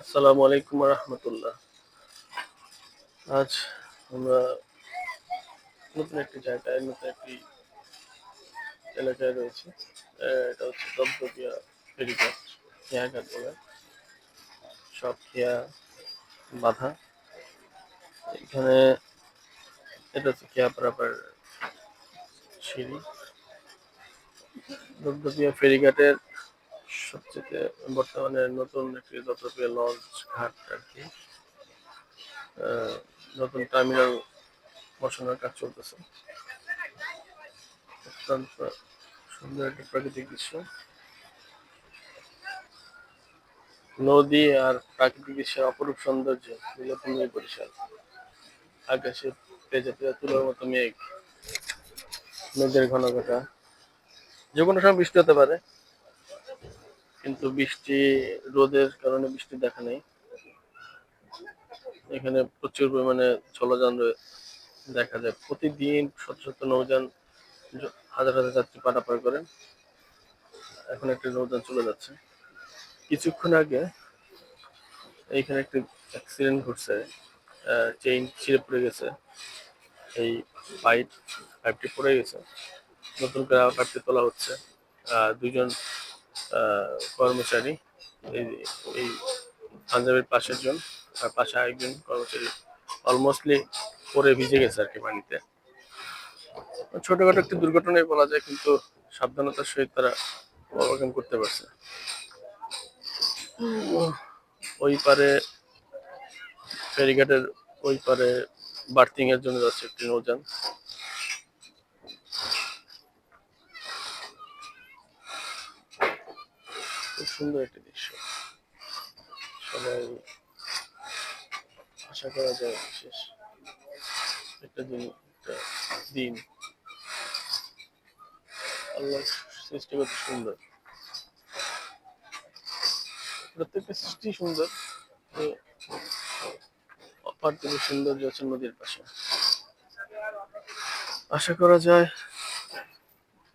আসসালামু আলাইকুম রহমতুল্লাহ। আজ আমরা নতুন একটি জায়গায়, নতুন একটি এলাকায় রয়েছে। এটা হচ্ছে দপদপিয়া ফেরিঘাট, খেয়াঘাট বলে। সব খেয়া বাধা। এখানে এটা হচ্ছে খেয়া পারাপার সিঁড়ি। দপদপিয়া ফেরিঘাটের সবচেয়ে বর্তমানে নতুন একটি দপদপিয়া লঞ্চ ঘাট আর কি নতুন টার্মিনাল বসানোর কাজ চলতেছে। অত্যন্ত সুন্দর একটা প্রাকৃতিক দৃশ্য। নদী আর প্রাকৃতিক দৃশ্যের অপরূপ সৌন্দর্য নীলপূর্ণ বরিশাল। আকাশে পেঁজা পেঁজা তুলোর মতো মেঘ। মেঘের ঘন ঘটা যে কোনো সময় বৃষ্টি হতে পারে। কিন্তু বৃষ্টি, রোদের কারণে বৃষ্টি দেখা নেই। এখানে প্রচুর পরিমাণে জলযান রয়ে- দেখা যায়। প্রতিদিন শত শত নৌযান, হাজার হাজার যাত্রী পারাপার করেন। এখন একটা নৌযান চলে যাচ্ছে। কিছুক্ষণ আগে এইখানে একটি অ্যাক্সিডেন্ট ঘটছে। চেইন ছিঁড়ে পড়ে গেছে। এই পাইপ পাইপটি পড়ে গেছে। নতুন করে পাইপটি তোলা হচ্ছে। দুজন কর্মচারী, এই এই পাঞ্জাবের পাশের জন আর পাশে আরেকজন কর্মচারী অলমোস্টলি পরে ভিজে গেছে আর কি পানিতে ছোটখাটো একটি দুর্ঘটনাই বলা যায়, কিন্তু সাবধানতার সহিত তারা ওভারকাম করতে পারছে। ওই পারে ফেরিঘাটের ওই পারে বার্থিং এর জন্য যাচ্ছে একটি নৌযান। খুব সুন্দর একটি দৃশ্য। সবাই আশা করা যায় বিশেষ একটা দিন একটা দিন। আল্লাহ সৃষ্টি কত সুন্দর। প্রত্যেকটা সৃষ্টি সুন্দর। অপার্থিব সৌন্দর্য আছে নদীর পাশে। আশা করা যায়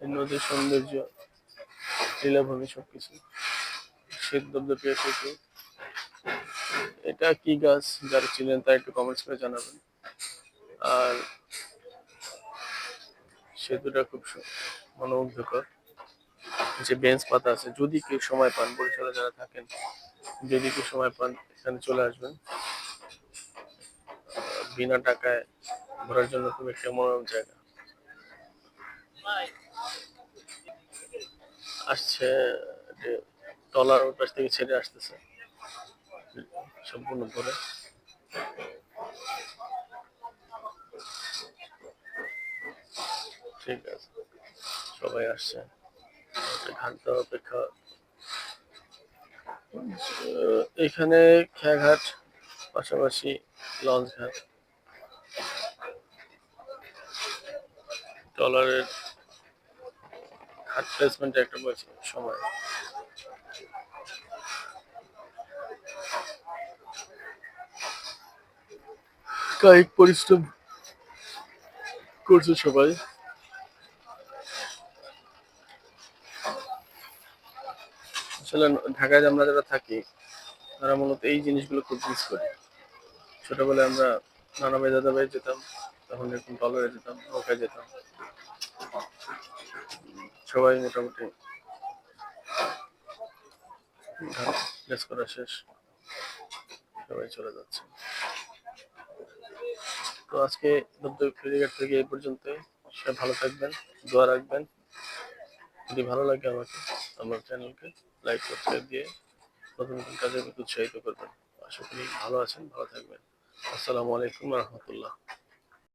নদীর সৌন্দর্য, লীলাভূমি সবকিছু। শীত দপদপিয়া সেতু এটা কি গাছ যারা ছিলেন তা একটু কমেন্টস করে জানাবেন। আর সেতুটা খুব মনোমুগ্ধকর। যে বেঞ্চ পাতা আছে, যদি কেউ সময় পান, বরিশালে যারা থাকেন, যদি কেউ সময় পান, এখানে চলে আসবেন। বিনা টাকায় ঘোরার জন্য খুব একটা মনোরম জায়গা। আসছে টলার ওর পাশ থেকে ছেড়ে আসতেছে। সম্পূর্ণ ভরে। ঠিক আছে। সবাই আসছে। ঘণ্টা অপেক্ষা। এখানে খেয়াঘাট, পাশাপাশি লঞ্চ ঘাট ডলারের ঘাট প্লেসমেন্ট একটা সময়। কায়িক পরিশ্রম করছে সবাই। আসলে ঢাকায় আমরা যারা থাকি, তারা মূলত এই জিনিসগুলো খুব মিস করি। ছোটবেলায় আমরা নানা ভাই দাদা ভাই যেতাম, তখন এরকম টলারে যেতাম, নৌকায় যেতাম। সবাই মোটামুটি শেষ। সবাই চলে যাচ্ছে। তো আজকে থেকে এই পর্যন্ত সে ভালো থাকবেন, দোয়া রাখবেন। যদি ভালো লাগে আমাকে, আমার চ্যানেলকে লাইক, সাবস্ক্রাইব দিয়ে নতুন নতুন প্রতি উৎসাহিত করবেন। আশা করি ভালো আছেন, ভালো থাকবেন। আসসালামু আলাইকুম রহমতুল্লাহ।